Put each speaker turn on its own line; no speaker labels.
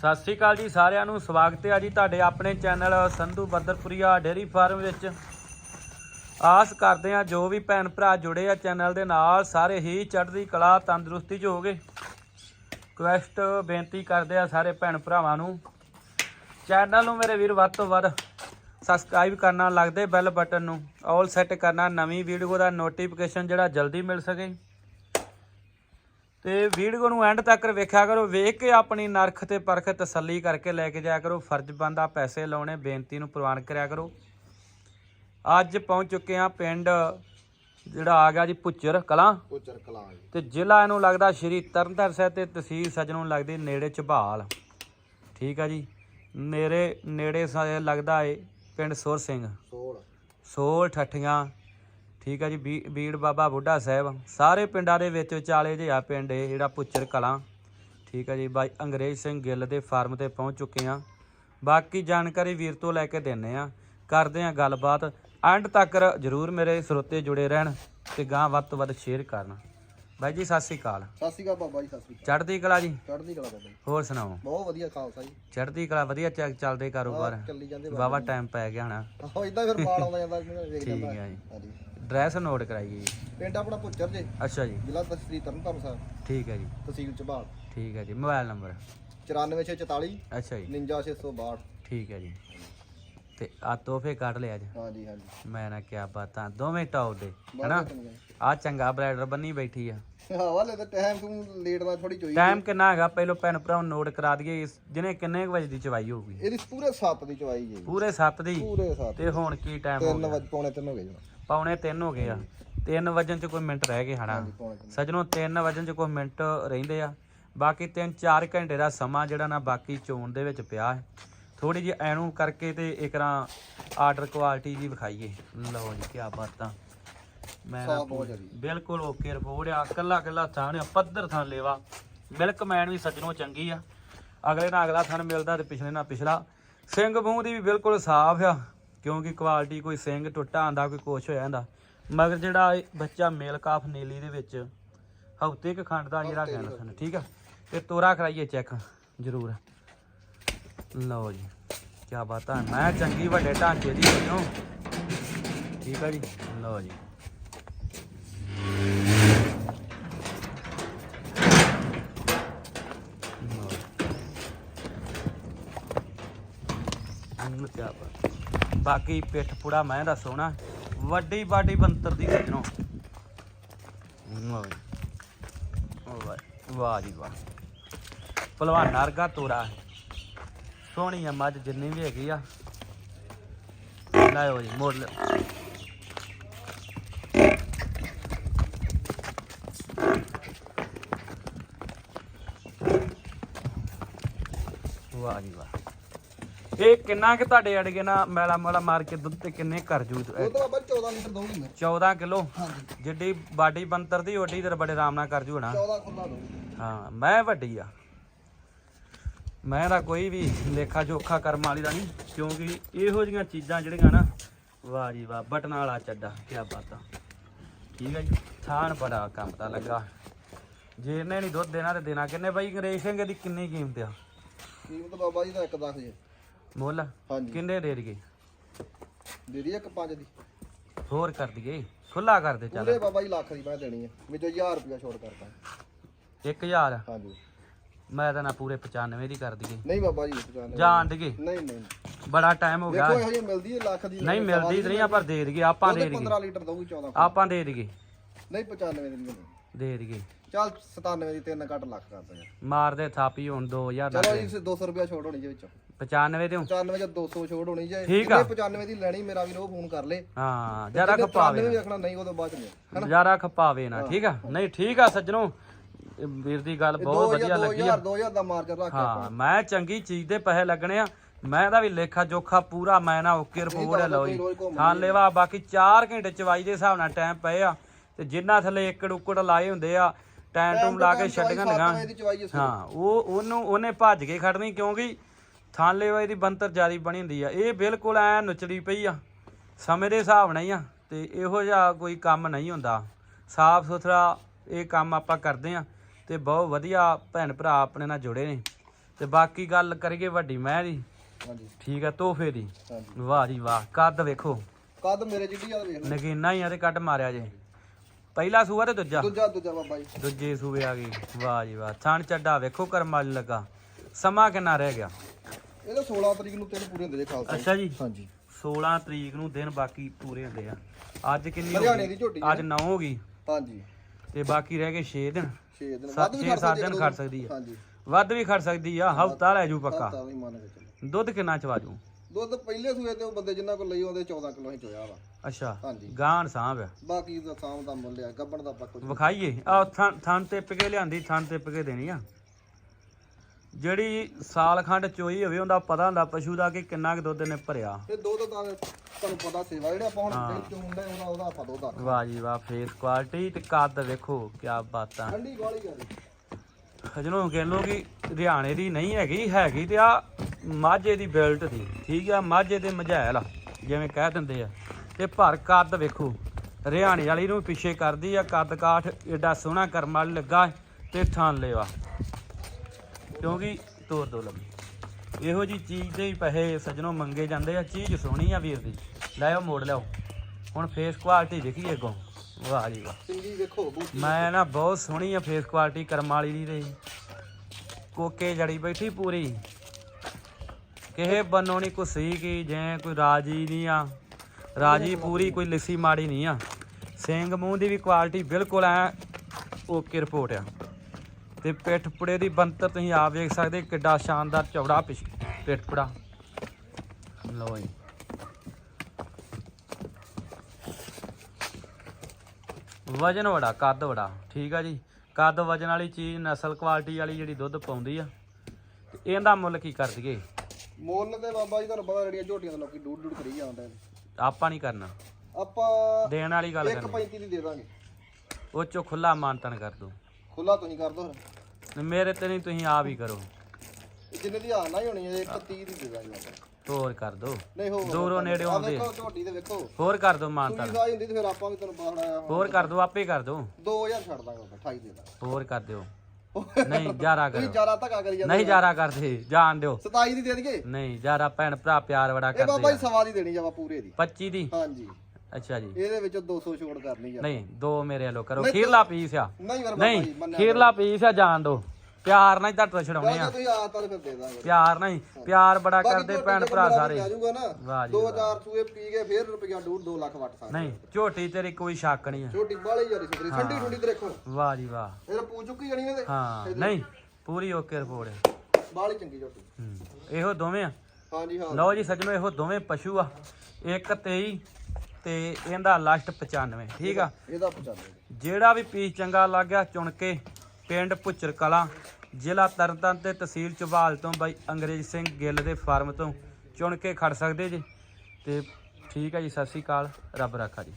ਸਤਿ ਸ੍ਰੀ ਅਕਾਲ ਜੀ ਸਾਰਿਆਂ ਨੂੰ, ਸਵਾਗਤ ਹੈ ਜੀ ਤੁਹਾਡੇ ਆਪਣੇ channel Sandhu Badarpuria dairy farm ਵਿੱਚ। ਆਸ ਕਰਦੇ ਆ ਜੋ ਵੀ ਭੈਣ ਭਰਾ ਜੁੜੇ ਆ ਚੈਨਲ ਦੇ ਨਾਲ, ਸਾਰੇ ਹੀ ਚੜ੍ਹਦੀ ਕਲਾ, ਤੰਦਰੁਸਤੀ 'ਚ ਹੋਗੇ ਕੁਐਸਟ ਬੇਨਤੀ ਕਰਦੇ ਆ ਸਾਰੇ ਭੈਣ ਭਰਾਵਾਂ ਨੂੰ। ਚੈਨਲ ਨੂੰ ਮੇਰੇ ਵੀਰ ਵੱਧ ਤੋਂ ਵੱਧ ਸਬਸਕ੍ਰਾਈਬ ਕਰਨਾ, ਲੱਗਦੇ ਬੈਲ ਬਟਨ ਨੂੰ, ਆਲ ਸੈੱਟ ਕਰਨਾ, ਨਵੀਂ ਵੀਡੀਓ ਦਾ ਨੋਟੀਫਿਕੇਸ਼ਨ ਜਿਹੜਾ ਜਲਦੀ ਮਿਲ ਸਕੇ। ਤੇ ਵੀਡੀਓ ਨੂੰ ਐਂਡ ਤੱਕ ਵੇਖਿਆ ਕਰੋ ਵੇਖ ਕੇ ਆਪਣੀ ਨਰਖ ਤੇ ਪਰਖ ਤਸੱਲੀ ਕਰਕੇ ਲੈ ਕੇ ਜਾਇਆ ਕਰੋ। ਫਰਜ਼ ਬੰਦਾ ਪੈਸੇ ਲਾਉਣੇ ਬੇਨਤੀ ਨੂੰ ਪ੍ਰਵਾਨ ਕਰਿਆ ਕਰੋ। ਅੱਜ ਪਹੁੰਚ ਚੁੱਕੇ ਆ ਪਿੰਡ ਜਿਹੜਾ ਆ ਗਿਆ ਜੀ ਪੁੱਚਰ ਕਲਾਂ।
ਕੋਚਰ ਕਲਾਂ
ਤੇ ਜ਼ਿਲ੍ਹਾ ਇਹਨੂੰ ਲੱਗਦਾ ਸ਼੍ਰੀ ਤਰਨਤਾਰਨ ਸਾਹਿਬ ਤੇ ਤਹਿਸੀਲ ਸਜਣੋਂ ਲੱਗਦੀ ਨੇੜੇ ਝਬਾਲ। ਠੀਕ ਆ ਜੀ। ਨੇੜੇ ਨੇੜੇ ਲੱਗਦਾ ਏ ਪਿੰਡ ਸੁਰ ਸਿੰਘ।
16
ਸੋਲ ਠੱਠੀਆਂ। ਠੀਕ ਆ ਜੀ ਬੀੜ ਬਾਬਾ ਬੁੱਢਾ ਸਾਹਿਬ। ਸਾਰੇ ਪਿੰਡਾਂ ਦੇ ਵਿੱਚ ਵਿਚਾਲੇ ਜਿਹਾ ਪਿੰਡ ਏ ਜਿਹੜਾ ਪੁੱਚਰ ਕਲਾਂ। ਠੀਕ ਆ ਜੀ ਬਾਈ ਅੰਗਰੇਜ਼ ਸਿੰਘ ਗਿੱਲ ਦੇ ਫਾਰਮ ਤੇ ਪਹੁੰਚ ਚੁੱਕੇ ਆ। ਬਾਕੀ ਜਾਣਕਾਰੀ ਵੀਰ ਤੋਂ ਲੈ ਕੇ ਦਿੰਨੇ ਆ। ਕਰਦੇ ਆ ਗੱਲਬਾਤ। ਐਂਡ ਤੱਕ ਜਰੂਰ ਮੇਰੇ ਸਰੋਤੇ ਜੁੜੇ ਰਹਿਣ ਤੇ ਗਾਂ ਵੱਧ ਤੋਂ ਵੱਧ ਸ਼ੇਅਰ ਕਰਨ। ਬਾਈ ਜੀ ਸਤਿ ਸ੍ਰੀ ਅਕਾਲ।
ਸਤਿ ਸ਼੍ਰੀ ਅਕਾਲ ਬਾਬਾ ਜੀ ਸਤਿ ਸ਼੍ਰੀ ਅਕਾਲ।
ਚੜ੍ਹਦੀ ਕਲਾ ਜੀ?
ਚੜ੍ਹਦੀ ਕਲਾ ਬਾਬਾ ਜੀ।
ਹੋਰ ਸੁਣਾਓ?
ਬਹੁਤ ਵਧੀਆ ਖਾਲਸਾ ਜੀ।
ਚੜ੍ਹਦੀ ਕਲਾ ਵਧੀਆ ਚੱਲ ਚੱਲਦੇ ਕਾਰੋਬਾਰ।
ਚੱਲੀ ਜਾਂਦੇ
ਵਾਵਾ ਟਾਈਮ ਪੈ ਗਿਆ ਹਣਾ।
ਆਹੋ ਇਦਾਂ ਫਿਰ ਮਾਲ ਆਉਂਦਾ ਜਾਂਦਾ
ਠੀਕ ਹੈ ਜੀ।
ਹਾਂਜੀ
ਡਰੈਸ ਨੋਟ ਕਰਾਈਏ ਜੀ।
ਪਿੰਡ ਆਪਣਾ ਪੁੱਚਰ ਜੇ।
ਅੱਛਾ ਜੀ।
ਜ਼ਿਲ੍ਹਾ ਤਸਰੀ ਤਰਨਤਾਰਨ ਸਾਹਿਬ।
ਠੀਕ ਹੈ ਜੀ।
ਤਹਿਸੀਲ ਚਬਾਲ।
ਠੀਕ ਹੈ ਜੀ ਮੋਬਾਈਲ ਨੰਬਰ।
94644
ਅੱਛਾ ਜੀ।
59662
ਠੀਕ ਹੈ ਜੀ। ਤੇ ਆ ਤੋਹਫੇ ਕੱਢ ਲਿਆ ਅੱਜ।
ਹਾਂਜੀ ਹਾਂਜੀ।
ਮੈਂ ਨਾ ਕਿਆ ਬਾਤਾਂ ਦੋਵੇਂ ਟੌਪ ਦੇ ਹਨਾ। ਆ ਚੰਗਾ ਬਲੈਡਰ ਬੰਨੀ ਬੈਠੀ ਆ।
ਹਾਂ ਵਾਲੇ ਤਾਂ ਟਾਈਮ ਤੂੰ ਲੇਟ ਨਾਲ ਥੋੜੀ ਚੋਈ
ਟਾਈਮ ਕਿੰਨਾ ਹੈਗਾ? ਪਹਿਲੋਂ ਭੈਣ ਭਰਾ ਨੂੰ ਨੋਟ ਕਰਾ ਦਈਏ ਇਸ- ਦਿਨੇ ਕਿੰਨੇ ਵਜੇ ਦੀ ਚਵਾਈ ਹੋਊਗੀ?
ਇਹਦੀ ਪੂਰੇ 7 ਦੀ ਚਵਾਈ ਜੀ।
ਪੂਰੇ 7 ਦੀ?
ਪੂਰੇ 7
ਤੇ ਹੁਣ ਕੀ ਟਾਈਮ ਹੋ
3
ਗਿਆ
ਵਜੇ ਪੌਣੇ 3 ਹੋ ਗਏ ਜੀ
ਪੌਣੇ 3 ਹੋ ਗਏ ਆ। 3 ਵਜਣ ਚ ਕੋਈ ਮਿੰਟ ਰਹਿ ਗਏ ਹਨਾ।
ਹਾਂਜੀ ਪੌਣੇ 3
ਸਜਣੋਂ 3 ਵਜਣ ਚ ਕੋਈ ਮਿੰਟ ਰਹਿੰਦੇ ਆ। ਬਾਕੀ 3-4 ਘੰਟੇ ਦਾ ਸਮਾਂ ਜਿਹੜਾ ਨਾ ਬਾਕੀ ਚੋਣ ਦੇ ਵਿੱਚ ਪਿਆ ਹੈ। ਥੋੜੀ ਜਿਹੀ ਐਨੂੰ ਕਰਕੇ ਤੇ ਇਕਰਾਂ ਆਰਡਰ ਕੁਆਲਿਟੀ ਜੀ ਵਿਖਾਈਏ। ਲਓ ਜੀ ਕੀ ਬਾਤਾਂ। ਮੈਂ ਬਿਲਕੁਲ ਓਕੇ ਰਿਪੋਰਟ ਆ। ਕੱਲਾ ਕੱਲਾ ਥਾਂ ਆ ਪੱਧਰ ਥਾਂ ਲੇਵਾ। ਮਿਲਕ ਮੈਨ ਵੀ ਸੱਜਣੋਂ ਚੰਗੀ ਆ। ਅਗਲੇ ਨਾਲ ਅਗਲਾ ਥਣ ਮਿਲਦਾ ਤੇ ਪਿਛਲੇ ਨਾਲ ਪਿਛਲਾ। ਸਿੰਘ ਮੂੰਹ ਦੀ ਵੀ ਬਿਲਕੁਲ ਸਾਫ਼ ਆ। ਕਿਉਂਕਿ ਕੁਆਲਿਟੀ ਕੋਈ ਸਿੰਘ ਟੁੱਟਾ ਆਂਦਾ ਕੋਈ ਕੁਛ ਹੋਇਆ ਜਾਂਦਾ ਮਗਰ ਜਿਹੜਾ ਇਹ ਬੱਚਾ ਮੇਲ ਕਾਫ ਨੀਲੀ ਦੇ ਵਿੱਚ ਹਫ਼ਤੇ ਕ ਖੰਡ ਦਾ ਜਿਹੜਾ ਕਹਿੰਦਾ ਸਾਨੂੰ ਠੀਕ ਆ? ਤੇ ਤੋਰਾ ਕਰਾਈਏ ਚੈੱਕ ਜ਼ਰੂਰ। ਲਓ ਜੀ ਕੀ ਬਾਤਾਂ ਮੈਂ ਚੰਗੀ ਵੱਡੇ ਢਾਂਚੇ ਦੀ ਸੱਜਣੋਂ ਠੀਕ ਆ ਜੀ ਲਓ ਜੀ। ਲਓ ਕਿਆ ਬਾਤ। ਬਾਕੀ ਪਿੱਠ ਪੁੜਾ ਮੈਂ ਦਾ ਸੋਹਣਾ ਵੱਡੀ ਬਾਡੀ ਬੰਤਰ ਦੀ ਸੱਜਣੋ ਵਾਹ- ਜੀ। ਵਾਹ ਭਲਵਾਨ ਵਰਗਾ ਤੋਰਾ। ਸੋਹਣੀ ਆ ਮੱਝ ਜਿੰਨੀ ਵੀ ਹੈਗੀ ਆ। ਲਾਇਓ ਜੀ ਮੋੜ ਲਿਓ। ਵਾਹ ਜੀ ਵਾਹ। ਇਹ ਕਿੰਨਾ ਕਿ ਤੁਹਾਡੇ ਅੜਗੇ ਨਾ ਮੈਲਾ ਮੈਲਾ ਮਾਰ ਕੇ ਦੁੱਧ ਤੇ ਕਿੰਨੇ ਕਰ ਜੂ
ਉਹ ਤਾਂ ਬਾਬਾ 14 ਲੀਟਰ ਦਊਗੀ ਮੈਂ
14 ਕਿਲੋ?
ਹਾਂਜੀ।
ਜਿੱਡੀ ਬਾਡੀ ਬੰਤਰ ਦੀ ਓਡੀ ਤੇ ਬੜੇ ਆਰਾਮ ਨਾਲ ਕਰ ਜੂ ਨਾ
14 ਖੁੱਲਾ ਦਊਗੀ
ਹਾਂ ਮੈਂ ਵੱਡੀ ਆ। ਮੈਂ ਦਾ ਕੋਈ ਵੀ ਲੇਖਾ ਜੋਖਾ ਕਰਮ ਵਾਲੀ ਦਾ ਨਹੀਂ ਕਿਉਂਕਿ ਇਹੋ ਜੀਆਂ ਚੀਜ਼ਾਂ ਜਿਹੜੀਆਂ ਨਾ ਵਾਹ ਜੀ ਵਾਹ ਬਟਨ ਵਾਲਾ ਚੱਡਾ ਕੀ ਬਾਤਾਂ ਠੀਕ ਹੈ ਜੀ ਥਾਣ ਬੜਾ ਕੰਮ ਦਾ ਲੱਗਾ। ਜੇ ਇਹਨੇ ਨਹੀਂ ਦੁੱਧ ਦੇਣਾ ਤੇ ਦੇਣਾ ਕਿੰਨੇ? ਬਾਈ ਗਰੇਸ਼ ਸਿੰਘ ਦੀ ਕਿੰਨੀ ਕੀਮਤ ਆ?
ਕੀਮਤ ਬਾਬਾ ਜੀ ਦਾ 1 10 ਜੀ
ਮੁੱਲ?
ਹਾਂਜੀ।
ਕਿੰਨੇ ਦੇ ਦਈਏ?
ਦੀਦੀ ਇੱਕ 5 ਦੀ।
ਹੋਰ ਕਰ ਦਈਏ। ਖੁੱਲਾ ਕਰ ਦੇ ਚੱਲ।
ਪੂਰੇ ਬਾਬਾ ਜੀ ਲੱਖ ਦੀ ਮੈਂ ਦੇਣੀ ਹੈ ਵਿੱਚੋਂ 1000 ਰੁਪਇਆ ਛੋੜ ਕਰਦਾ
1000
ਹਾਂਜੀ।
ਮੈਂ ਤਾਂ ਨਾ ਪੂਰੇ 95 ਦੀ ਕਰ ਦਈਏ।
ਨਹੀਂ ਬਾਬਾ ਜੀ 95
ਜਾਣ ਦਈਏ।
ਨਹੀਂ ਨਹੀਂ।
ਬੜਾ ਟਾਈਮ ਹੋ ਗਿਆ।
ਦੇਖੋ ਇਹੋ ਜਿਹੀ ਮਿਲਦੀ ਹੈ ਲੱਖ ਦੀ।
ਨਹੀਂ ਮਿਲਦੀ ਤੇ ਨਹੀਂ ਆਪਾਂ ਦੇ ਦਈਏ ਆਪਾਂ ਦੇ
ਉਹਦੇ
ਦਈਏ।
15 ਲੀਟਰ ਦਊਗੀ 14
ਆਪਾਂ ਦੇ ਦਈਏ।
ਨਹੀਂ 95 ਦੀ ਨਹੀਂ ਦੇਣੀ।
ਦੇ ਦਈਏ।
ਚੱਲ 97 ਦੀ ਤਿੰਨ ਘੱਟ ਲੱਖ ਕਰਦਾ ਯਾਰ
ਮਾਰਦੇ ਥਾਪੀ ਹੁਣ 2000 ਦਾ
ਚਲੋ ਜੀ 200 ਰੁਪਇਆ ਛੋੜ ਹੋਣੀ ਜੇ ਵਿੱਚੋਂ।
95 ਦਿਓ
95 ਚ 200 ਛੋੜ ਹੋਣੀ ਜੇ।
ਠੀਕ ਆ।
95 ਦੀ ਲੈਣੀ ਮੇਰਾ ਵੀਰ ਉਹ ਫੋਨ ਕਰ ਲੇ।
ਹਾਂ ਜਰਾ
ਜਿਹਨੇ
ਖਪਾਵੇ
93 ਵੀ ਆਖਣਾ ਨਹੀਂ ਉਹਦੇ ਬਾਅਦ ਚ ਨਹੀਂ।
ਜਰਾ ਖਪਾਵੇ ਨਾ ਠੀਕ ਆ? ਨਹੀਂ ਠੀਕ ਆ ਸੱਜਣੋ। ਇਹ ਵੀਰ ਦੀ ਗੱਲ ਬਹੁਤ ਵਧੀਆ ਲੱਗੀ ਆ।
2000 2000 ਦਾ ਮਾਰਜਨ ਰੱਖ
ਹਾਂ ਮੈਂ ਚੰਗੀ ਚੀਜ਼ ਦੇ ਪੈਸੇ ਲੱਗਣੇ ਆ। ਮੈਂ ਦਾ ਵੀ ਲੇਖਾ ਜੋਖਾ ਪੂਰਾ ਮੈਂ ਨਾ ਓਕੇ ਰਿਪੋਰਟ ਲਓ ਜੀ। ਹਾਂ ਲੈਵਾ ਬਾਕੀ 4 ਘੰਟੇ ਚਵਾਈ ਦੇ ਹਿਸਾਬ ਨਾਲ ਟਾਈਮ ਪਏ ਆ। ਤੇ ਜਿੰਨਾ ਥੱਲੇ ਏਕੜ ਉਕੜ ਲਾਏ ਹੁੰਦੇ ਆ ਟਾਈਮ ਟੂਮ ਲਾ ਕੇ ਛੱਡੀਆਂ
ਇਸ
ਹਾਂ। ਉਹ ਉਹਨੂੰ ਉਹਨੇ ਭੱਜ ਕੇ ਖੜਨੀ ਕਿਉਂਕਿ ਥਾਂਲੇ ਵਾਈ ਦੀ ਬੰਤਰ ਜਿਆਦੀ ਬਣੀ ਹੁੰਦੀ ਆ। ਇਹ ਬਿਲਕੁਲ ਐ ਨੁਚੜੀ ਪਈ ਆ। ਸਮੇਂ ਦੇ ਹਿਸਾਬ ਨਾਲ ਹੀ ਆ ਤੇ ਇਹੋ ਜਿਹਾ ਕੋਈ ਕੰਮ ਨਹੀਂ ਹੁੰਦਾ। ਸਾਫ਼ ਸੁਥਰਾ ਇਹ ਕੰਮ ਆਪਾਂ ਕਰਦੇ ਆ ਤੇ ਬਹੁਤ ਵਧੀਆ ਭੈਣ ਭਰਾ ਆਪਣੇ ਨਾਲ ਜੁੜੇ ਨੇ। ਤੇ ਬਾਕੀ ਗੱਲ ਕਰੀਏ ਵੱਡੀ ਮੈਂ ਦੀ।
ਹਾਂਜੀ।
ਠੀਕ ਆ ਤੋਹਫੇ ਦੀ। ਵਾਹ ਜੀ ਵਾਹ ਕੱਦ ਵੇਖੋ।
ਕੱਦ ਮੇਰੇ ਜਿੱਡੀ ਆ ਵੇਖ
ਨਗੀਨਾ ਹੀ ਆ ਤੇ ਕੱਟ ਮਾਰਿਆ ਜੇ। ਪਹਿਲਾ ਸੂਆ ਤੇ ਦੂਜਾ?
ਦੂਜਾ ਦੂਜਾ ਬਾਬਾ ਜੀ।
ਦੂਜੇ ਸੂਏ ਆ ਗਈ ਵਾਹ ਜੀ ਵਾਹ ਥਣ ਚੱਡਾ ਵੇਖੋ ਕਰਮ ਵਾਲੀ ਲੱਗਾ। ਸਮਾਂ ਕਿੰਨਾ ਰਹਿ ਗਿਆ?
ਇਹਦਾ 16 ਤਰੀਕ ਨੂੰ ਤਿੰਨ ਪੂਰੇ ਹੁੰਦੇ ਜੇ ਖਾਲਸਾ ਜੀ।
ਅੱਛਾ ਜੀ।
ਹਾਂਜੀ।
16 ਤਰੀਕ ਨੂੰ ਦਿਨ ਬਾਕੀ ਪੂਰੇ ਹੁੰਦੇ ਆ। ਅੱਜ ਕਿੰਨੀ ਹੋ
ਹਰਿਆਣੇ
ਗਈ? ਅੱਜ 9 ਹੋ ਗਈ।
ਹਾਂਜੀ।
ਤੇ ਬਾਕੀ ਰਹਿ ਗਏ 6 ਦਿਨ।
6 ਦਿਨ।
ਸੱਤ-
ਵੱਧ ਵੀ
ਛੇ
ਖੜ
ਸੱਤ
ਸਕਦੀ
ਦਿਨ
ਹੈ
ਖੜ ਸਕਦੀ ਆ।
ਹਾਂਜੀ।
ਵੱਧ ਵੀ ਖੜ ਸਕਦੀ ਆ। ਹਫਤਾ ਲੈ ਜੂ ਪੱਕਾ।
ਤਾਂ ਵੀ ਮੰਨ ਕੇ ਚੱਲੋ।
ਦੁੱਧ ਕਿੰਨਾ ਚਵਾਜੂ
ਦੁੱਧ ਪਹਿਲੇ ਸੂਏ ਤੇ ਉਹ ਬੰਦੇ ਜਿਨ੍ਹਾਂ ਕੋਲ ਲਈ ਆਉਂਦੇ 14 ਕਿਲੋ ਹੀ ਚੋਇਆ ਵਾ।
ਅੱਛਾ
ਹਾਂਜੀ।
ਗਾਣ ਸਾਂਭ। ਆ
ਬਾਕੀ ਦਾ ਸਾਮ ਦਾ ਮੁੱਲ ਆ ਗੱਬਣ ਦਾ ਪੱਕੋ
ਵਿਖਾਈਏ। ਆ ਥਣ ਥਣ ਤੇ ਕੇ ਲਿਆਂਦੀ ਥਣ ਤੇ ਕੇ ਦੇਣੀ ਆ। ਜਿਹੜੀ ਸਾਲ ਖੰਡ ਚੋਈ ਹੋਵੇ ਉਹਦਾ ਪਤਾ ਹੁੰਦਾ ਪਸ਼ੂ ਦਾ ਕਿ ਕਿੰਨਾ ਕੁ ਦੁੱਧ ਨੇ ਭਰਿਆ।
ਇਹ ਦੋ ਦੋ ਤਾਂ ਤੁਹਾਨੂੰ ਪਤਾ ਸੇਵਾ ਜਿਹੜੇ ਆਪਾਂ ਹੁਣ ਦਿਨ ਚੋਂਦੇ ਉਹਦਾ ਉਹਦਾ ਆਪਾਂ ਦੋ ਦਾ
ਵਾਹ ਜੀ ਵਾਹ ਫੇਸ ਕੁਆਲਿਟੀ ਤੇ ਕੱਦ ਵੇਖੋ ਕੀ ਬਾਤਾਂ
ਠੰਡੀ ਗਾਲੀ ਕਰ
ਖਜਨੋਂ ਕਹਿ ਲੋ ਕਿ ਹਰਿਆਣੇ ਦੀ ਨਹੀਂ ਹੈਗੀ ਹੈਗੀ ਤੇ ਆ ਮਾਝੇ ਦੀ ਬੈਲਟ ਦੀ ਠੀਕ ਆ ਮਾਝੇ ਦੇ ਮਝੈਲ ਆ ਜਿਵੇਂ ਕਹਿ ਦਿੰਦੇ ਆ। ਤੇ ਭਰ ਕੱਦ ਵੇਖੋ ਹਰਿਆਣੇ ਵਾਲੀ ਨੂੰ ਪਿੱਛੇ ਕਰਦੀ ਆ ਕੱਦ ਕਾਠ ਏਡਾ ਸੋਹਣਾ ਕਰਮ ਵਾਲੀ ਲੱਗਾ ਤੇ ਥਾਂ ਲੈਵਾ ਕਿਉਂਕਿ ਤੋਰ ਦੋ ਲੱਗੀ। ਇਹੋ ਜੀ ਚੀਜ਼ ਦੇ ਹੀ ਪੈਸੇ ਸਜਣੋਂ ਮੰਗੇ ਜਾਂਦੇ ਆ ਚੀਜ਼ ਸੋਹਣੀ ਆ ਵੀਰ ਦੀ। ਲੈਓ ਮੋੜ ਲਿਓ ਹੁਣ ਫੇਸ ਕੁਆਲਿਟੀ ਦੇਖੀਏ ਅੱਗੋਂ। ਵਾਹ ਜੀ ਵਾਹ।
ਸਿੰਗੀ ਵੇਖੋ
ਮੈਂ ਨਾ ਬਹੁਤ ਸੋਹਣੀ ਆ ਫੇਸ ਕੁਆਲਿਟੀ ਕਰਮ ਵਾਲੀ ਦੀ ਤੇ। ਕੋਕੇ ਜੜੀ ਬੈਠੀ ਪੂਰੀ। ਕਿਸੇ ਬੰਨੋਂ ਨਹੀਂ ਕੁਸੀ ਕੀ, ਜੇ ਕੋਈ ਰਾਜੀ ਨਹੀਂ ਆ, ਰਾਜੀ ਪੂਰੀ ਕੋਈ ਲਿੱਸੀ ਮਾੜੀ ਨਹੀਂ ਆ। ਸਿੰਘ ਮੂੰਹ ਦੀ ਵੀ ਕੁਆਲਿਟੀ ਬਿਲਕੁਲ ਐ ਓਕੇ ਰਿਪੋਰਟ ਆ। ਤੇ ਪਿੱਠ ਪੁੜੇ ਦੀ ਬੰਤਰ ਤੁਸੀਂ ਆਪ ਵੇਖ ਸਕਦੇ, ਕਿੱਡਾ ਸ਼ਾਨਦਾਰ ਚੌੜਾ ਪਿਛ ਪਿੱਠ ਪੁੜਾ। ਲਓ ਜੀ। ਵਜਨ ਬੜਾ ਕੱਦ ਬੜਾ ਠੀਕ ਆ ਜੀ। ਕੱਦ ਵਜਨ ਵਾਲੀ ਚੀਜ਼ ਨਸਲ ਕੁਆਲਿਟੀ ਵਾਲੀ ਜਿਹੜੀ ਦੁੱਧ ਪਾਉਂਦੀ ਆ ਇਹਦਾ ਮੁੱਲ ਕੀ ਕਰ ਦਈਏ?
ਮੁੱਲ ਤੇ ਬਾਬਾ ਜੀ ਤੁਹਾਨੂੰ ਪਤਾ ਜਿਹੜੀਆਂ ਝੋਟੀਆਂ ਦੇ ਲੋਕੀ ਡੂਡ ਡੂਡ ਕਰੀ ਜਾਂਦੇ ਨੇ।
ਆਪਾਂ ਨਹੀਂ ਕਰਨਾ।
ਆਪਾਂ
ਦੇਣ ਵਾਲੀ ਗੱਲ ਕਰਨੀ।
1.35 ਦੀ ਦੇ ਦਾਂਗੇ।
ਉਹ ਚੋਂ ਖੁੱਲਾ ਮਾਨਤਨ ਕਰ ਦੋ
ਖੁੱਲਾ ਤੁਸੀਂ ਕਰ ਦੋ
ਮੇਰੇ ਤੇ ਨਹੀਂ ਤੁਸੀਂ ਆਪ ਹੀ ਕਰੋ।
ਜਿੰਨੇ ਦੀ ਆਣਾ ਹੀ ਹੋਣੀ ਹੈ 130 ਦੀ ਦੇ ਦਾਂਗੇ ਆਪਾਂ।
ਹੋਰ ਕਰ ਦੋ ਦੂਰੋਂ ਨੇੜਿਓਂ ਆਉਂਦੇ।
ਵੇਖੋ ਝੋਟੀ ਤੇ ਵੇਖੋ।
ਹੋਰ ਕਰ ਦੋ
ਤੁਸੀਂ
ਮਾਨਤਨ
ਸਾਈ ਹੁੰਦੀ ਤੇ ਫਿਰ ਆਪਾਂ ਵੀ ਤੁਹਾਨੂੰ ਬਾਹੜਾ
ਹੋਰ ਕਰ ਦੋ ਆਪੇ ਕਰ ਦੋ
2000 ਛੱਡ ਦਾਂਗੇ ਆਪਾਂ 28 ਦੇ ਦਾਂਗੇ।
ਹੋਰ ਕਰ ਦਿਓ। ਨਹੀਂ ਜਾਰਾ
ਤੁਸੀਂ
ਕਰੋ
ਜ਼ਿਆਦਾ ਧੱਕਾ ਕਰੀ ਜਾਂਦੇ
ਨਹੀਂ ਜਾਰਾ ਕਰਦੇ ਜਾਣ ਦਿਓ।
27 ਦੀ ਦੇ ਦਈਏ
ਨਹੀਂ ਜਾਰਾ ਭੈਣ ਭਰਾ ਪਿਆਰ ਬੜਾ
ਇਹ ਬਾਬਾ
ਕਰਦੇ
ਜੀ ਸਵਾ ਦੀ ਦੇਣੀ ਜਾਵਾ ਪੂਰੇ ਦੀ।
25 ਦੀ?
ਹਾਂਜੀ।
ਅੱਛਾ ਜੀ।
ਇਹਦੇ ਵਿੱਚੋਂ 200 ਛੋੜ ਕਰਨੀ ਯਾਰ
ਨਹੀਂ ਦੋ ਮੇਰੇ ਵੱਲੋਂ ਕਰੋ।
ਨਹੀਂ,
ਖੀਰਲਾ ਪੀਸ ਆ।
ਨਹੀਂ ਫਿਰ ਬਾਬਾ ਜੀ
ਨਹੀਂ
ਮੰਨਿਆ
ਖੀਰਲਾ ਪੀਸ ਆ ਜਾਣ ਦੋ ਪਿਆਰ ਨਾਲ ਹੀ ਧੱਟ ਛਡਾਉਣੇ ਆ।
ਤੁਸੀਂ ਆ ਤਾਂ ਫਿਰ ਦੇ ਦਾਂਗੇ।
ਪਿਆਰ ਨਾਲ ਹੀ ਪਿਆਰ ਬੜਾ
ਬਾਕੀ
ਕਰਦੇ ਭੈਣ ਭਰਾ ਸਾਰੇ।
ਲੈ ਜਾਊਗਾ ਨਾ।
ਵਾਹ ਜੀ
2000 ਸੂਏ ਪੀ ਕੇ ਫਿਰ ਰੁਪਿਆ ਡੂਢ 2 ਲੱਖ ਵੱਟ ਸਕਦਾ।
ਨਹੀਂ ਝੋਟੀ ਤੇਰੀ ਕੋਈ ਸ਼ੱਕ ਨਹੀਂ ਆ।
ਛੋਟੀ ਬਾਲੀ ਯਾਰੀ ਸੁਧਰੀ ਠੰਡੀ ਠੰਡੀ ਤੇ ਦੇਖੋ
ਵਾਹ ਜੀ ਵਾਹ।
ਇਹ ਪੂ ਚੁੱਕੀ ਜਾਣੀ ਇਹਦੇ
ਹਾਂ ਨਹੀਂ ਪੂਰੀ ਓਕੇ ਰਿਪੋਰਟ ਹੈ
ਬਾਲੀ ਚੰਗੀ ਝੋਟੀ।
ਹੂੰ। ਇਹੋ ਦੋਵੇਂ ਆ।
ਹਾਂਜੀ ਹਾਂ।
ਲਓ ਜੀ ਸੱਜਣੋ ਇਹੋ ਦੋਵੇਂ ਪਸ਼ੂ ਆ। ਇੱਕ 23 ਤੇ ਇਹਦਾ ਲਾਸਟ 95 ਠੀਕ ਆ?
ਇਹਦਾ 95
ਜਿਹੜਾ ਵੀ ਪੀਸ ਚੰਗਾ ਲੱਗਿਆ ਚੁਣ ਕੇ ਪਿੰਡ ਭੁੱਚਰ ਕਲਾਂ, ਜ਼ਿਲ੍ਹਾ ਤਰਨਤਾਰਨ ਤੇ ਤਹਿਸੀਲ ਚੌਬਾਲ ਤੋਂ ਬਾਈ ਅੰਗਰੇਜ਼ ਸਿੰਘ ਗਿੱਲ ਦੇ ਫਾਰਮ ਤੋਂ ਚੁਣ ਕੇ ਖੜ ਸਕਦੇ ਜੀ। ਤੇ ਠੀਕ ਹੈ ਜੀ, ਸਤਿ ਸ਼੍ਰੀ ਅਕਾਲ। ਰੱਬ ਰਾਖਾ ਜੀ।